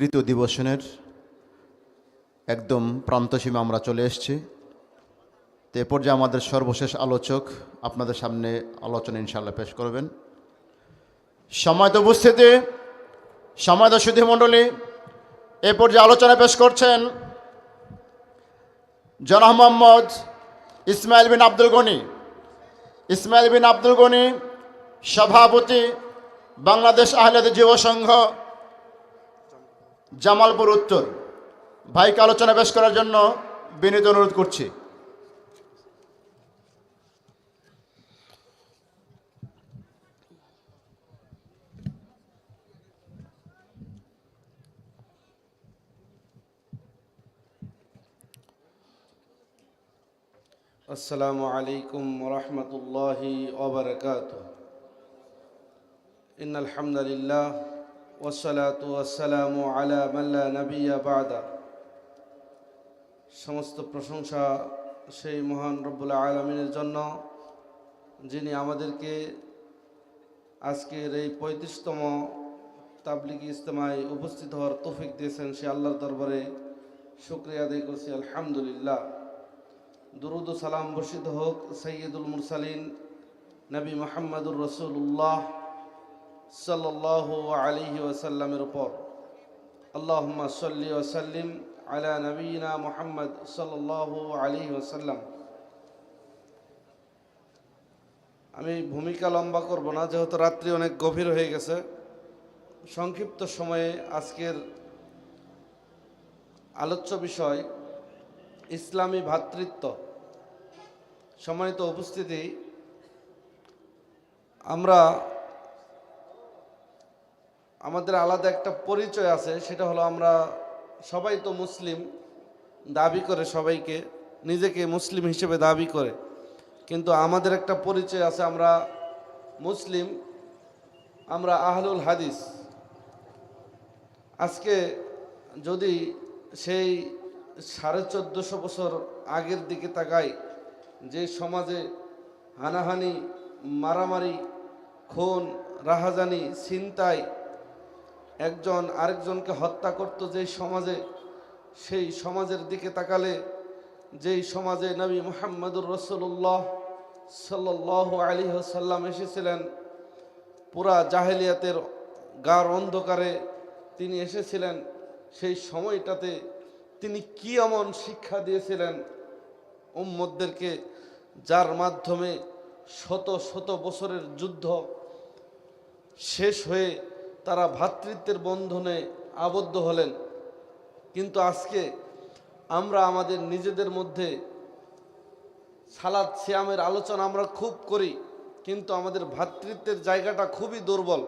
তৃতীয় দিবসনের একদম প্রান্তসীমা আমরা চলে এসেছি। তো এ পর্যায়ে আমাদের সর্বশেষ আলোচক আপনাদের সামনে আলোচনা ইনশাল্লাহ পেশ করবেন। সময় উপস্থিতি সময় সুধী মণ্ডলী, এ পর্যায়ে আলোচনা পেশ করছেন জনাহ মোহাম্মদ ইসমাইল বিন আব্দুল গনি। ইসমাইল বিন আব্দুল গনি সভাপতি বাংলাদেশ আহলেদ যুব সংঘ জামালপুর উত্তর। ভাইকে আলোচনা পেশ করার জন্য বিনীত অনুরোধ করছি। আসসালামু আলাইকুম রহমতুল্লাহি ওবরকাত ইন আলহামদুলিল্লাহ ওসালাত ওয়াসালাম আলা মাল্লা নবিয়া বাদা। সমস্ত প্রশংসা সেই মহান রব্বুল আলমিনের জন্য, যিনি আমাদেরকে আজকের এই পঁয়ত্রিশতম তাবলিগি ইজতেমায় উপস্থিত হওয়ার তৌফিক দিয়েছেন সে আল্লাহর দরবারে শুক্রিয়া আদায় করছি, আলহামদুলিল্লাহ। দুরুদ সালাম বর্ষিত হোক সৈয়দুল মুরসালিন নবী মোহাম্মদুর রসুল্লাহ সাল্লাহ আলিহি ওয়াসাল্লামের উপর। আল্লাহুম্মা সাল্লি ওয়াসাল্লিম আলা নবীনা মোহাম্মদ সাল্লাহ আলিহি ওয়াসাল্লাম। আমি ভূমিকা লম্বা করব না, যেহেতু রাত্রি অনেক গভীর হয়ে গেছে। সংক্ষিপ্ত সময়ে আজকের আলোচ্য বিষয় ইসলামী ভ্রাতৃত্ব সম্মানিত উপস্থিতি, আমরা আমাদের আলাদা একটা পরিচয় আছে, সেটা হলো আমরা সবাই তো মুসলিম, দাবি করে সবাইকে, নিজেকে মুসলিম হিসেবে দাবি করে। কিন্তু আমাদের একটা পরিচয় আছে, আমরা মুসলিম, আমরা আহলুল হাদিস। আজকে যদি সেই সাড়ে চোদ্দোশো বছর আগের দিকে তাকাই, যে সমাজে হানাহানি, মারামারি, খুন, রাহাজানি, ছিনতাই একজন আরেকজনকে হত্যা করত যেই সমাজে, সেই সমাজের দিকে তাকালে, যেই সমাজে নবী মোহাম্মদুর রসুল্লাহ সাল্লাহ আলী সাল্লাম এসেছিলেন, পুরা জাহেলিয়াতের গার অন্ধকারে তিনি এসেছিলেন, সেই সময়টাতে তিনি কি এমন শিক্ষা দিয়েছিলেন উম্মদদেরকে যার মাধ্যমে শত শত বছরের যুদ্ধ শেষ হয়ে তারা ভ্রাতৃত্বের বন্ধনে আবদ্ধ হলেন। কিন্তু আজকে আমরা আমাদের নিজেদের মধ্যে সালাদ, সিয়ামের আলোচনা আমরা খুব করি, কিন্তু আমাদের ভ্রাতৃত্বের জায়গাটা খুবই দুর্বল।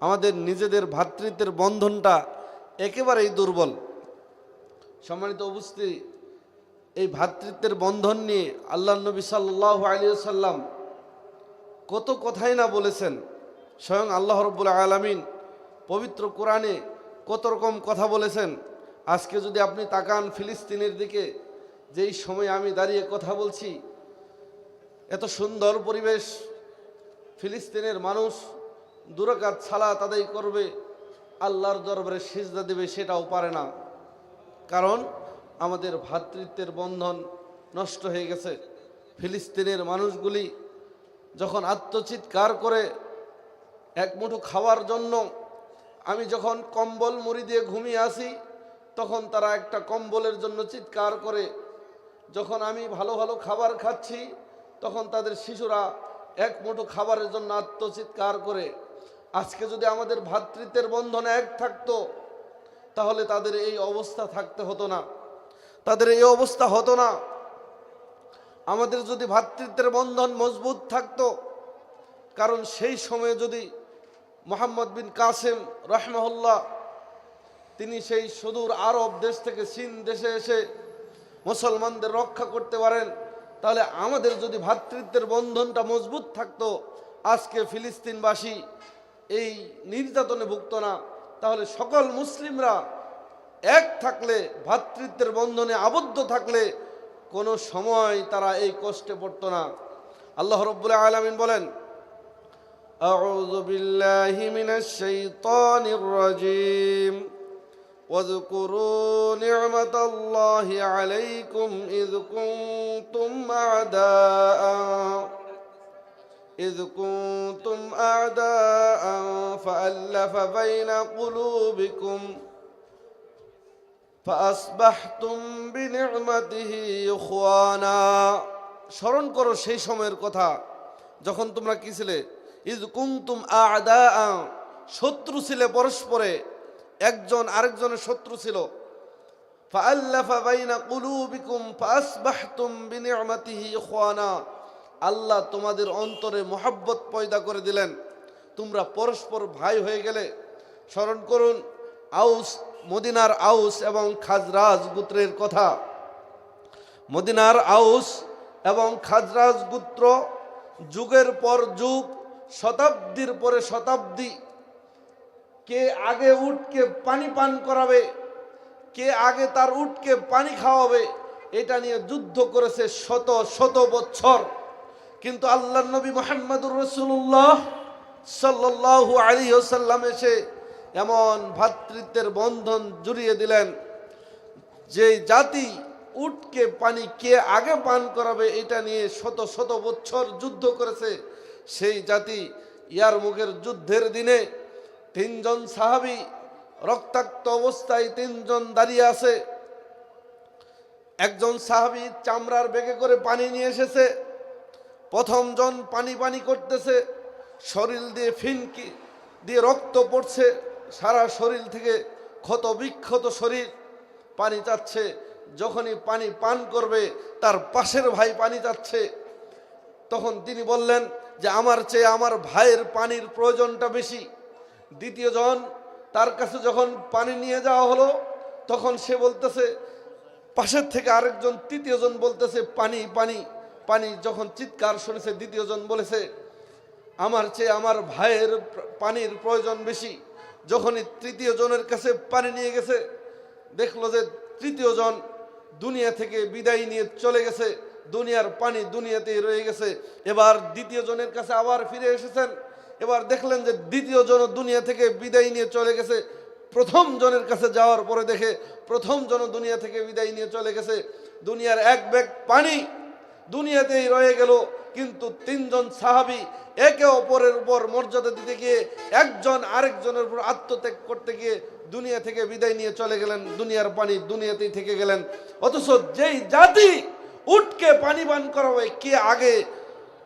আমাদের নিজেদের ভ্রাতৃত্বের বন্ধনটা একেবারেই দুর্বল। সম্মানিত উপস্থিতি, এই ভ্রাতৃত্বের বন্ধন নিয়ে আল্লাহ নবী সাল্লাহ আলিয়াল্লাম কত কথাই না বলেছেন। স্বয়ং আল্লাহ রব্বুল আলমিন পবিত্র কোরআনে কত রকম কথা বলেছেন। আজকে যদি আপনি তাকান ফিলিস্তিনের দিকে, যেই সময় আমি দাঁড়িয়ে কথা বলছি, এত সুন্দর পরিবেশ, ফিলিস্তিনের মানুষ দুরাকাত ছালা তাদের করবে, আল্লাহর দরবারে সিজদা দেবে সেটাও পারে না। কারণ আমাদের ভ্রাতৃত্বের বন্ধন নষ্ট হয়ে গেছে। ফিলিস্তিনের মানুষগুলি যখন আত্মচিৎকার করে এক মুঠো খাওয়ার জন্য আমি যখন কম্বল মুড়ি দিয়ে ঘুমিয়ে আসি, তখন তারা একটা কম্বলের জন্য চিৎকার করে। যখন আমি ভালো ভালো খাবার খাচ্ছি, তখন তাদের শিশুরা এক মুঠো খাবারের জন্য আত্মচিৎকার করে। আজকে যদি আমাদের ভাতৃত্বের বন্ধন এক থাকতো, তাহলে তাদের এই অবস্থা থাকতে হতো না। তাদের এই অবস্থা হতো না। আমাদের যদি ভাতৃত্বের বন্ধন মজবুত থাকতো, কারণ সেই সময়ে যদি মোহাম্মদ বিন কাসেম রহমাহুল্লাহ, তিনি সেই সুদূর আরব দেশ থেকে চীন দেশে এসে মুসলমানদের রক্ষা করতে পারেন। তাহলে আমাদের যদি ভ্রাতৃত্বের বন্ধনটা মজবুত থাকতো, আজকে ফিলিস্তিনবাসী এই নির্যাতনে ভুগত না, তাহলে সকল মুসলিমরা এক থাকলে ভ্রাতৃত্বের বন্ধনে আবদ্ধ থাকলে কোনো সময় তারা এই কষ্টে পড়তো না। আল্লাহ রব্বুল্লাহ আলমিন বলেন أعوذ بالله من الشيطان الرجيم واذكروا نعمة الله عليكم إذ كنتم أعداء إذ كنتم أعداء فألف بين قلوبكم فأصبحتم بنعمته إخوانا স্মরণ করো সেই সময়ের কথা যখন তোমরা কি ছিলে ইজ কুমতুম আদা শত্রু ছিলে পরস্পরে, একজন আরেকজনের শত্রু ছিল। আল্লাহ তোমাদের অন্তরে মোহাব্বত পয়দা করে দিলেন। তোমরা পরস্পর ভাই হয়ে গেলে, স্মরণ করুন, আউস, মদিনার আউস এবং খাজরাজ গুত্রের কথা। মদিনার আউস এবং খাজরাজ গুত্র যুগের পর যুগ শতাব্দীর পরে শতাব্দী। কে আগে উঠকে পানি পান করাবে, কে আগে তার উটকে পানি খাওয়াবে, এটা নিয়ে যুদ্ধ করেছে শত শত বছর কিন্তু আল্লাহ নবী মোহাম্মদুর রসুল্লাহ সাল্লাহ আলী ওসাল্লাম এসে এমন ভ্রাতৃত্বের বন্ধন জুড়িয়ে দিলেন, যে জাতি উটকে পানি কে আগে পান করাবে, এটা নিয়ে শত শত বছর যুদ্ধ করেছে। সেই জাতি ইয়ার মুখের যুদ্ধের দিনে তিনজন সাহাবি রক্তাক্ত অবস্থায় তিনজন দাঁড়িয়ে আছে। একজন সাহাবি চামড়ার বেগে করে পানি নিয়ে এসেছে। প্রথম জন পানি পানি করতেছে, শরীর দিয়ে ফিনকি দিয়ে রক্ত পড়ছে, সারা শরীর থেকে ক্ষত বিক্ষত শরীর পানি চাচ্ছে যখনই পানি পান করবে, তার পাশের ভাই পানি চাচ্ছে তখন তিনি বললেন যে আমার চেয়ে আমার ভাইয়ের পানির প্রয়োজনটা বেশি। দ্বিতীয় জন তার কাছে যখন পানি নিয়ে যাওয়া হলো, তখন সে বলতেছে, পাশের থেকে আরেকজন তৃতীয় জন বলতেছে, পানি পানি পানি। যখন চিৎকার শুনেছে, দ্বিতীয় জন বলেছে, আমার চেয়ে আমার ভাইয়ের পানির প্রয়োজন বেশি। যখনই তৃতীয় জনের কাছে পানি নিয়ে গেছে, দেখল যে তৃতীয় জন দুনিয়া থেকে বিদায় নিয়ে চলে গেছে। দুনিয়ার পানি দুনিয়াতেই রয়ে গেছে। এবার দ্বিতীয় জনের কাছে আবার ফিরে এসেছেন। এবার দেখলেন যে দ্বিতীয় জন দুনিয়া থেকে বিদায় নিয়ে চলে গেছে। প্রথম জনের কাছে যাওয়ার পরে দেখে প্রথম জন দুনিয়া থেকে বিদায় নিয়ে চলে গেছে। দুনিয়ার এক ব্যাগ পানি দুনিয়াতেই রয়ে গেল। কিন্তু তিনজন সাহাবি একে অপরের উপর মর্যাদা দিতে গিয়ে একজন আরেকজনের উপর আত্মত্যাগ করতে গিয়ে দুনিয়া থেকে বিদায় নিয়ে চলে গেলেন। দুনিয়ার পানি দুনিয়াতেই থেকে গেলেন। অথচ যেই জাতি উটকে পানি পান করা হয়। কে আগে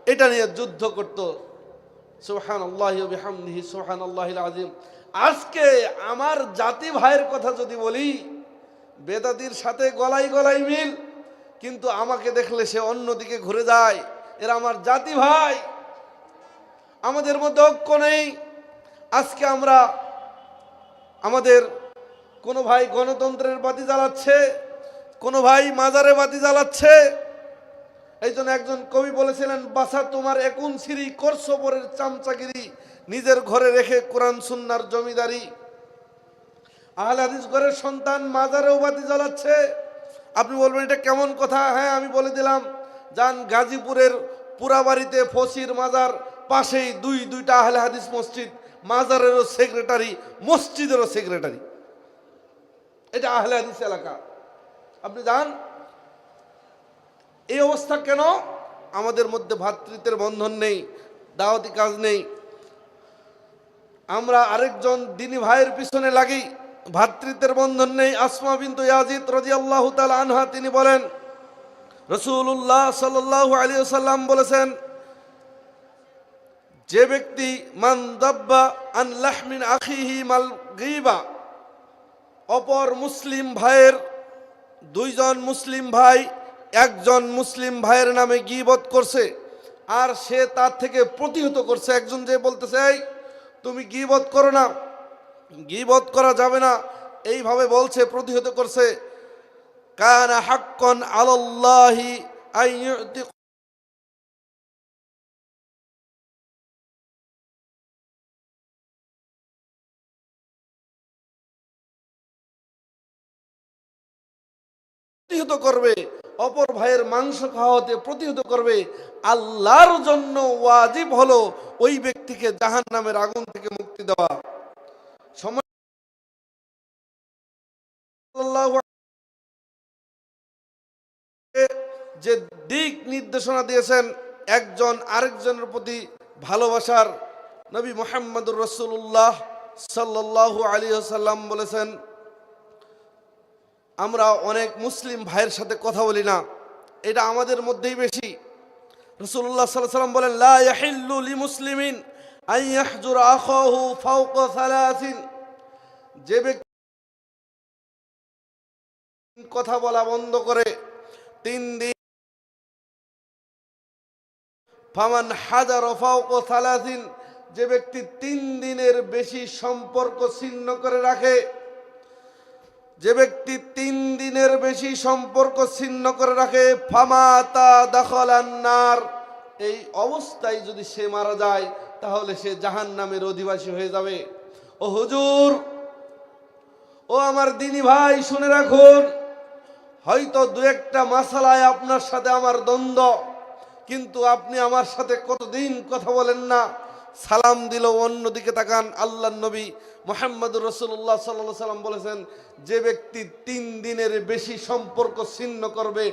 এটা নিয়ে যুদ্ধ করত? সোহান আল্লাহ বিহামদিহি সোহান আল্লাহ আজিম আজকে আমার জাতি ভাইয়ের কথা যদি বলি, বেদাতির সাথে গলাই গলাই মিল, কিন্তু আমাকে দেখলে সে অন্যদিকে ঘুরে যায়। এরা আমার জাতি ভাই। আমাদের মধ্যে ঐক্য নেই। আজকে আমরা আমাদের কোনো ভাই গণতন্ত্রের বাতি জ্বালাচ্ছে। কোনো ভাই মাজারে বাতি জ্বালাচ্ছে। এই একজন কবি বলেছিলেন বাসা তোমার একুন সিরি করসবরের চামচাগিরি, নিজের ঘরে রেখে কোরআন সুন্নার জমিদারি। আহলে হাদিস ঘরের সন্তান মাজারেও বাতি জ্বালাচ্ছে। আপনি বলবেন, এটা কেমন কথা? হ্যাঁ আমি বলে দিলাম, যান গাজীপুরের পুরাবাড়িতে ফসির মাজার পাশেই দুই, দুইটা আহলে হাদিস মসজিদ, মাজারেরও সেক্রেটারি, মসজিদেরও সেক্রেটারি। এটা আহলে হাদিস এলাকা। আপনি যান। এই অবস্থা কেন? আমাদের মধ্যে ভ্রাতৃত্বের বন্ধন নেই, দাওয়াতি কাজ নেই। আমরা আরেকজন দিনী ভাইয়ের পিছনে লাগি ভ্রাতৃত্বের বন্ধন নেই। আসমা বিন্তু ইয়াজিদ রাজি আল্লাহ আনহা, তিনি বলেন রসুল্লাহ সাল্লাহ আলী সাল্লাম বলেছেন, যে ব্যক্তি মান দাব্বা আন অপর মুসলিম ভাইয়ের দুইজন মুসলিম ভাই, একজন মুসলিম ভাইয়ের নামে গিবত করছে, আর সে তার থেকে প্রতিহত করছে। একজন যে বলতেছে, এই, তুমি গিবত করো না, গিবত করা যাবে না। এইভাবে বলছে, প্রতিহত করছে। কানা হাক্কন আলাল্লাহি প্রতিহত করবে, অপর ভাইয়ের মাংস খাওয়াতে প্রতিহত করবে, আল্লাহর জন্য ওয়াজিব হলো ওই ব্যক্তিকে জাহান নামের আগুন থেকে মুক্তি দেওয়া। যে দিক নির্দেশনা দিয়েছেন, একজন আরেকজনের প্রতি ভালোবাসার, নবী মোহাম্মদুর রসুল্লাহ সাল্লাহ আলী সাল্লাম বলেছেন আমরা অনেক মুসলিম ভাইয়ের সাথে কথা বলি না। এটা আমাদের মধ্যেই বেশি। রসুল্লাহ সাল্লাহ সাল্লাম বলেন, লা ইয়াহিল্লু লি মুসলিমিন যে ব্যক্তি কথা বলা বন্ধ করে, তিন দিন ফামান হাজার যে ব্যক্তি তিন দিনের বেশি সম্পর্ক ছিন্ন করে রাখে যে ব্যক্তি তিন দিনের বেশি সম্পর্ক ছিন্ন করে রাখে ফামাতা দখলান্নার এই অবস্থায় যদি সে মারা যায়, তাহলে সে জাহান নামের অধিবাসী হয়ে যাবে। ও হুজুর, ও আমার দিনী ভাই, শুনে রাখুন, হয়তো দু একটা মাসালায় আপনার সাথে আমার দ্বন্দ্ব, কিন্তু আপনি আমার সাথে কতদিন কথা বলেন না? সালাম দিল, অন্যদিকে তাকান আল্লাহ নবী মোহাম্মদুর রসুল্লাহ সাল্লাহ সাল্লাম বলেছেন, যে ব্যক্তি তিন দিনের বেশি সম্পর্ক ছিন্ন করবে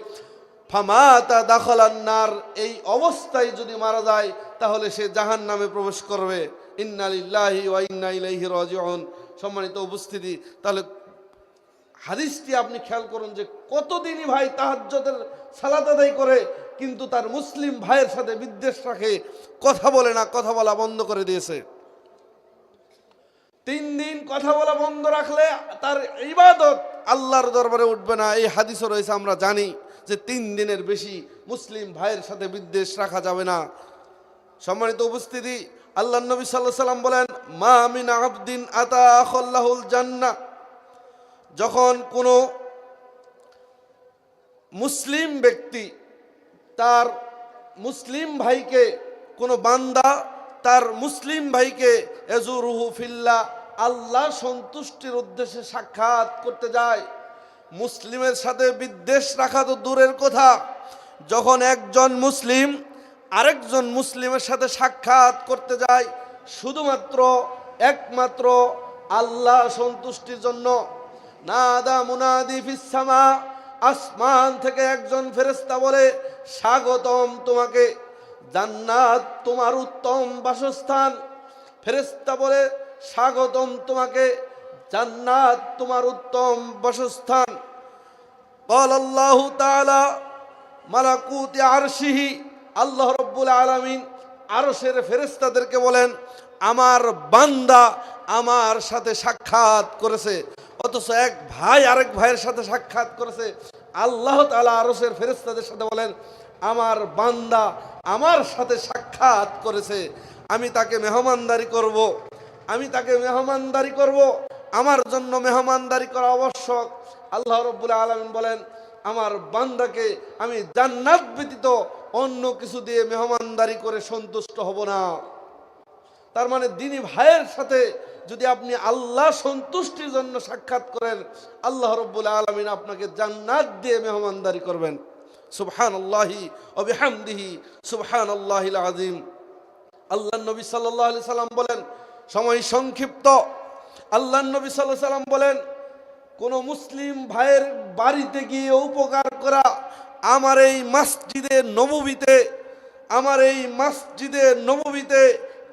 ফামাতা দাখলান্নার এই অবস্থায় যদি মারা যায়, তাহলে সে জাহান নামে প্রবেশ করবে। ইন্নালিল্লাহি ওয়া ইন্না ইলাইহি রাজিউন। সম্মানিত উপস্থিতি, তাহলে হাদিসটি আপনি খেয়াল করুন যে কতদিনই ভাই তাহাজ্জদের সালাত আদায় করে কিন্তু তার মুসলিম ভাইয়ের সাথে বিদ্বেষ রাখে, কথা বলে না, কথা বলা বন্ধ করে দিয়েছে। তিন দিন কথা বলা বন্ধ রাখলে তার ইবাদত আল্লাহর দরবারে উঠবে না। এই হাদিসও রয়েছে, আমরা জানি যে তিন দিনের বেশি মুসলিম ভাইয়ের সাথে বিদ্বেষ রাখা যাবে না। সম্মানিত উপস্থিতি, আল্লাহ নবী সাল্লাহ সাল্লাম বলেন, মা আমিন আবদিন আতা আখল্লাহুল জান্না যখন কোনো মুসলিম ব্যক্তি তার মুসলিম ভাইকে, কোনো বান্দা তার মুসলিম ভাইকে এজুরুহু ফিল্লা, আল্লাহ সন্তুষ্টির উদ্দেশ্যে সাক্ষাৎ করতে যায়। মুসলিমের সাথে বিদ্বেষ রাখা তো দূরের কথা। যখন একজন মুসলিম আরেকজন মুসলিমের সাথে সাক্ষাৎ করতে যায়, শুধুমাত্র, একমাত্র আল্লাহ সন্তুষ্টির জন্য। না নাদা মুনাদি ফিসামা আসমান থেকে একজন ফেরেস্তা বলে স্বাগতম তোমাকে জান্নাত তোমার উত্তম বাসস্থান ফেরেস্তা বলে স্বাগতম তোমাকে জান্নাত তোমার উত্তম বাসস্থান قال الله تعالى মালাকুতি আরশিহি আল্লাহ রব্বুল আলামিন আরশের ফেরেস্তাদেরকে বলেন আমার বান্দা আমার সাথে সাক্ষাৎ করেছে অথচ এক ভাই আরেক ভাইয়ের সাথে সাক্ষাৎ করেছে। আল্লাহ তাআলা আরশের ফেরেস্তাদের সাথে বলেন, আমার বান্দা আমার সাথে সাক্ষাৎ করেছে। আমি তাকে মেহমানদারি করব। আমি তাকে মেহমানদারি করব। আমার জন্য মেহমানদারি করা আবশ্যক। আল্লাহ রব্বুল আলমিন বলেন, আমার বান্দাকে আমি জান্নাত ব্যতীত অন্য কিছু দিয়ে মেহমানদারি করে সন্তুষ্ট হব না। তার মানে দিনী ভাইয়ের সাথে যদি আপনি আল্লাহ সন্তুষ্টির জন্য সাক্ষাৎ করেন, আল্লাহ রব্বুল আলমিন আপনাকে জান্নাত দিয়ে মেহমানদারি করবেন। সুবহান আল্লাহি অবিহামদিহি সুবহান আল্লাহিল আজিম আল্লাহ নবী সাল্লাহ আলি সাল্লাম বলেন, সময় সংক্ষিপ্ত। আল্লাহ নবী সাল্লাহ সাল্লাম বলেন, কোন মুসলিম ভাইয়ের বাড়িতে গিয়ে উপকার করা আমার এই মসজিদে নববীতে, আমার এই মসজিদে নববীতে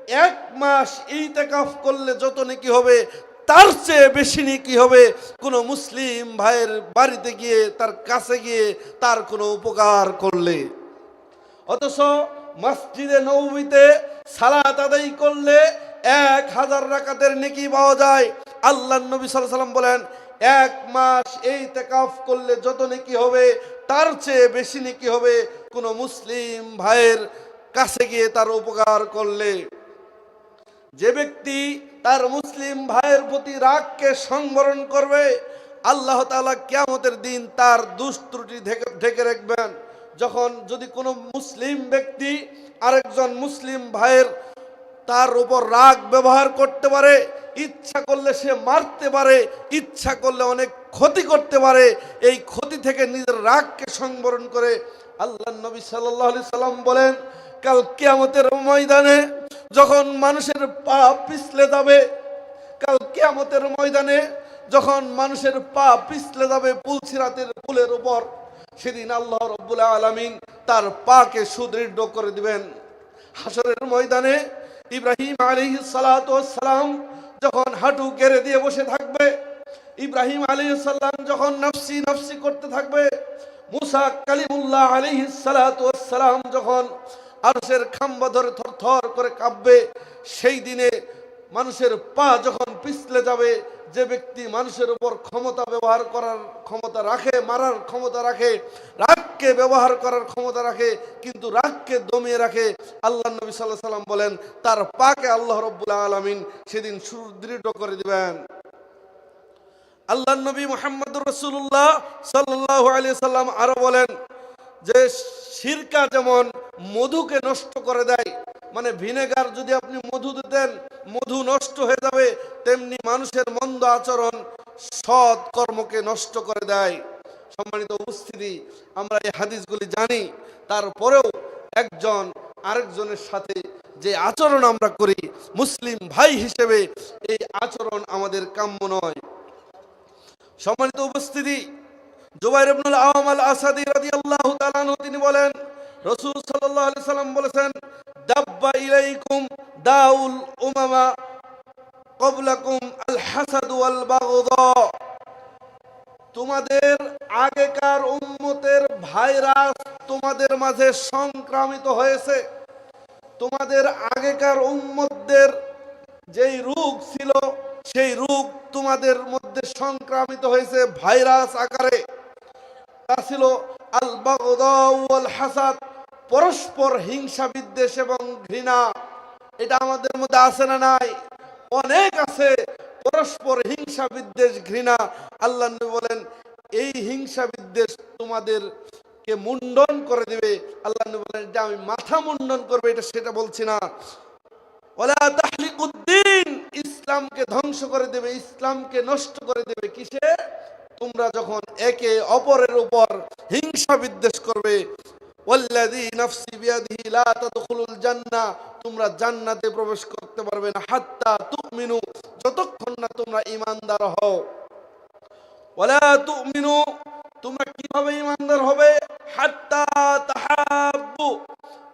এক মাস ইতেকাফ করলে যত নাকি হবে, তার চেয়ে বেশি নাকি হবে। কোনো মুসলিম ভাইয়ের বাড়িতে গিয়ে, তার কাছে গিয়ে, তার কোনো উপকার করলে। অথচ মসজিদে নবীতে সালাত আদায় করলে এক হাজার রাকাতের নেকি পাওয়া যায়। আল্লাহ নবী সাল্লাম বলেন, এক মাস এই তেকাফ করলে যত নেকি হবে, তার চেয়ে বেশি নেকি হবে। কোনো মুসলিম ভাইয়ের কাছে গিয়ে তার উপকার করলে। যে ব্যক্তি তার মুসলিম ভাইয়ের প্রতি রাগকে সংবরণ করবে, আল্লাহ তাআলা কিয়ামতের দিন তার দুষ্ত্রুটি ঢেকে রাখবেন। যখন যদি কোনো মুসলিম ব্যক্তি আরেকজন মুসলিম ভাইয়ের তার উপর রাগ ব্যবহার করতে পারে, ইচ্ছা করলে সে মারতে পারে, ইচ্ছা করলে অনেক ক্ষতি করতে পারে, এই ক্ষতি থেকে নিজের রাগকে সংবরণ করে আল্লাহ নবী সাল্লাহ সাল্লাম বলেন, কাল কিয়ামতের ময়দানে যখন মানুষের পা পিছলে যাবে, কাল কেয়ামতের ময়দানে যখন মানুষের পা পিছলে যাবে পুলসিরাতের পুলের উপর, সেদিন আল্লাহ রব্বুল আলমিন তার পাকে সুদৃঢ় করে দিবেন। হাসরের ময়দানে ইব্রাহিম আলী সালাম যখন হাঁটু কেড়ে দিয়ে বসে থাকবে, ইব্রাহিম আলী সাল্লাম যখন নফসি নফসি করতে থাকবে, মুসা কালিমুল্লাহ আলী সালাম যখন আরশের খাম্বা ধরে থরথর করে কাঁপবে। সেই দিনে মানুষের পা যখন পিছলে যাবে, যে ব্যক্তি মানুষের উপর ক্ষমতা ব্যবহার করার ক্ষমতা রাখে, মারার ক্ষমতা রাখে, রাগকে ব্যবহার করার ক্ষমতা রাখে, কিন্তু রাগকে দমিয়ে রাখে, আল্লাহ নবী সাল্লাহ সাল্লাম বলেন, তার পাকে আল্লাহ রব্বুল আলমিন সেদিন সুদৃঢ় করে দিবেন। আল্লাহ নবী মোহাম্মদ রসুল্লাহ সাল্লাহ আলী সাল্লাম আরও বলেন যে সিরকা যেমন মধুকে নষ্ট করে দেয়। মানে ভিনেগার যদি আপনি মধু দিতেন, মধু নষ্ট হয়ে যাবে, তেমনি মানুষের মন্দ আচরণ সৎ কর্মকে নষ্ট করে দেয়। সম্মানিত উপস্থিতি, আমরা এই হাদিসগুলি জানি। তারপরেও একজন আরেকজনের সাথে যে আচরণ আমরা করি, মুসলিম ভাই হিসেবে এই আচরণ আমাদের কাম্য নয়। সম্মানিত উপস্থিতি, জুবাইর ইবনুল আওয়াম আল আসাদি রাদিয়াল্লাহু তাআলা তিনি বলেন রাসূল সাল্লাম বলেছেন, দাব্বা ইলাইকুম দাউল উমামা ক্বাবলাকুম আল হাসাদ বাগদা তোমাদের আগেকার উম্মতের ভাইরাস তোমাদের মাঝে সংক্রামিত হয়েছে। তোমাদের আগেকার উম্মতদের যেই রোগ ছিল, সেই রোগ তোমাদের মধ্যে সংক্রামিত হয়েছে ভাইরাস আকারে। তা ছিল আল বাগদা ওয়াল হাসাদ পরস্পর হিংসা, বিদ্বেষ এবং ঘৃণা, এটা আমাদের মধ্যে আছে না নাই? অনেক আছে। পরস্পর হিংসা, বিদ্বেষ, ঘৃণা। আল্লাহ বলেন, এই হিংসা, বিদ্বেষ তোমাদের কে মুন্ডন করে দিবে। আল্লাহ বলেন, এটা আমি মাথা মুন্ডন করবে, এটা সেটা বলছি না। তাহলিকুদ্দিন, ইসলামকে ধ্বংস করে দেবে, ইসলামকে নষ্ট করে দেবে। কিসে? তোমরা যখন একে অপরের উপর হিংসা, বিদ্বেষ করবে তোমরা জান্নাতে প্রবেশ করতে পারবে না, হাত্তা তুমিনু, যতক্ষণ না তোমরা ঈমানদার হও। তুমিনু, তোমরা কীভাবে ঈমানদার হবে? হাত্তা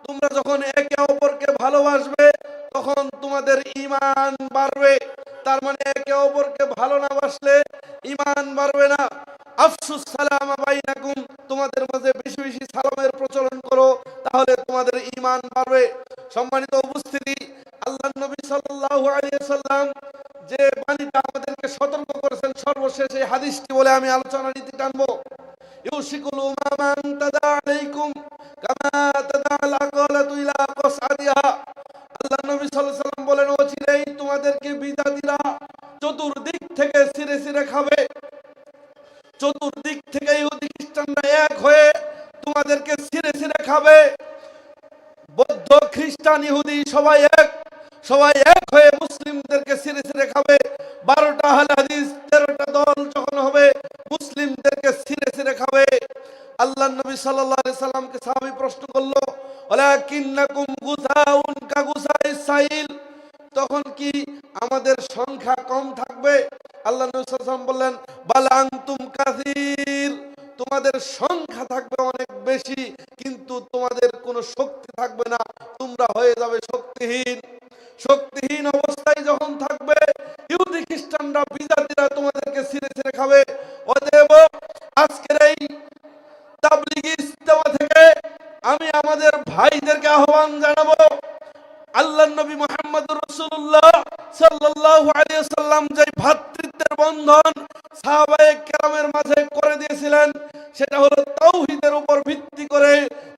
তোমরা যখন একে অপরকে ভালোবাসবে, তখন তোমাদের ইমান বাড়বে। তার মানে একে অপরকে ভালো না বাসলে ইমান বাড়বে না। আফসুস সালাম বাইনাকুম, তোমাদের মাঝে বেশি বেশি সালামের প্রচলন করো, তাহলে তোমাদের ঈমান বাড়বে। সম্মানিত উপস্থিতি আল্লাহ নবী সাল্লাল্লাহু আলাইহি সাল্লাম যে বাণীটা আমাদেরকে সতর্ক করেছেন, সর্বশেষ এই হাদিসটি বলে আমি আলোচনা নীতি টানবো। ইউশিকুল উমামান তাদা আলাইকুম কামা তাদা আলাকালাতু ইলা কসআদিহা আল্লাহ নবী সাল্লাল্লাহু আলাইহি সাল্লাম বলেন অচিরেই তোমাদেরকে বিদাতিরা চতুর্দিক থেকে সিরে সিরে খাবে। চতুর্দিক থেকে ইহুদি খ্রিস্টানরা এক হয়ে তোমাদেরকে সিরে সিরে খাবে। বৌদ্ধ, খ্রিস্টান, ইহুদি সবাই এক সবাই এক হয়ে মুসলিমদেরকে সিরে সিরে খাবে। বারোটা আহলে হাদিস, তেরোটা দল যখন হবে, মুসলিমদেরকে সিরে সিরে খাবে। আল্লাহ নবী সাল্লাল্লাহু আলাইহি সাল্লামকে সাহাবী প্রশ্ন করল, ওয়ালাকিন্নাকুম গুসাউন কা গুসাইস সাইল? তখন কি আমাদের সংখ্যা কম থাকবে? আল্লাহ নবী সাল্লাল্লাহু আলাইহি সাল্লাম বললেন বালান্তুম কাসীর। তোমাদের সংখ্যা থাকবে অনেক বেশি, কিন্তু তোমাদের কোনো শক্তি থাকবে না। তোমরা হয়ে যাবে শক্তিহীন। শক্তিহীন অবস্থায় যখন থাকবে, ইহুদি খ্রিস্টানরা বিজাতিরা তোমাদেরকে ছিঁড়ে ছিঁড়ে খাবে অতএব আজকের এই তাবলিগি ইস্তেমা থেকে আমি আমাদের ভাইদেরকে আহ্বান জানাব আল্লাহ নবী মোহাম্মদ রসুল্লাহ সাল্লাল্লাহু আলাইহি সাল্লাম যে ভ্রাতৃত্বের বন্ধন সাহাবায়ে কেরামের মাঝে করে দিয়েছিলেন সেটা হলো তাওহীদের উপর ভিত্তি করে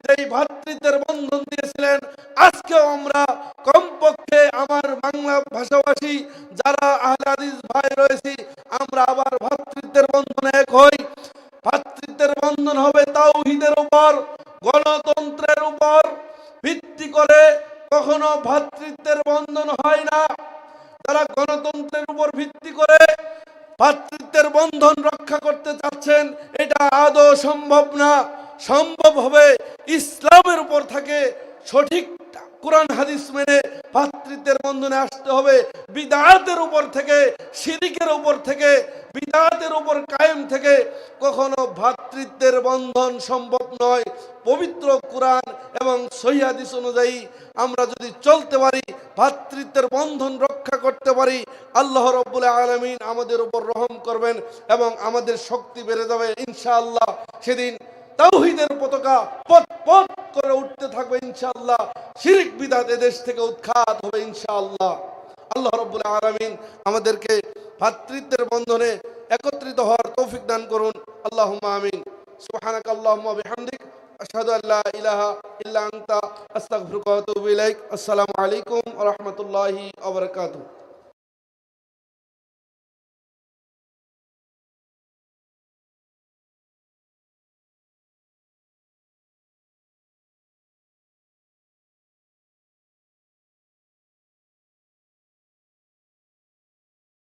যেই ভ্রাতৃত্বের বন্ধন দিয়েছিলেন, আজকেও আমরা কমপক্ষে আমার বাংলা ভাষাভাষী যারা আহলে হাদিস ভাই রয়েছি, আমরা আবার ভ্রাতৃত্বের বন্ধনে এক হই। ভ্রাতৃত্বের বন্ধন হবে তাওহীদের উপর, গণতন্ত্রের উপর, ভিত্তি করে কখনো ভ্রাতৃত্বের বন্ধন হয় না। তারা গণতন্ত্রের উপর ভিত্তি করে পাতৃত্বের বন্ধন রক্ষা করতে চাচ্ছেন, এটা আদৌ সম্ভব না? সম্ভব হবে ইসলামের উপর থাকে সঠিক কোরআন হাদিস মেনে ভাতৃত্বের বন্ধনে আসতে হবে। বিদায়াতের উপর থেকে শিরিকের উপর থেকে, বিদায়াতের উপর কায়েম থেকে কখনো ভাতৃত্বের বন্ধন সম্ভব নয়। পবিত্র কোরআন এবং সহিহাদিস অনুযায়ী আমরা যদি চলতে পারি, ভাতৃত্বের বন্ধন রক্ষা করতে পারি, আল্লাহ রব্বুল আলমিন আমাদের উপর রহম করবেন এবং আমাদের শক্তি বেড়ে যাবে ইনশাআল্লাহ। সেদিন তাওহিদের পতাকা পথ পথ করে উঠতে থাকবে ইনশাআল্লাহ। শিরিক বিদাত এদেশ থেকে উৎখাত হবে ইনশাআল্লাহ। আল্লাহ রব্বুল আলামিন আমাদেরকে ভাতৃত্বের বন্ধনে একত্রিত হওয়ার তৌফিক দান করুন। আল্লাহুম্মা আমিন। সুবহানাক আল্লাহুম্মা বিহামদিক। আশহাদু আল্লা ইলাহা ইল্লা আনতা। আস্তাগফিরুকা ওয়া আতুবু ইলাইক। আসসালামু আলাইকুম ওয়া রাহমাতুল্লাহি ওয়া বারাকাতুহু।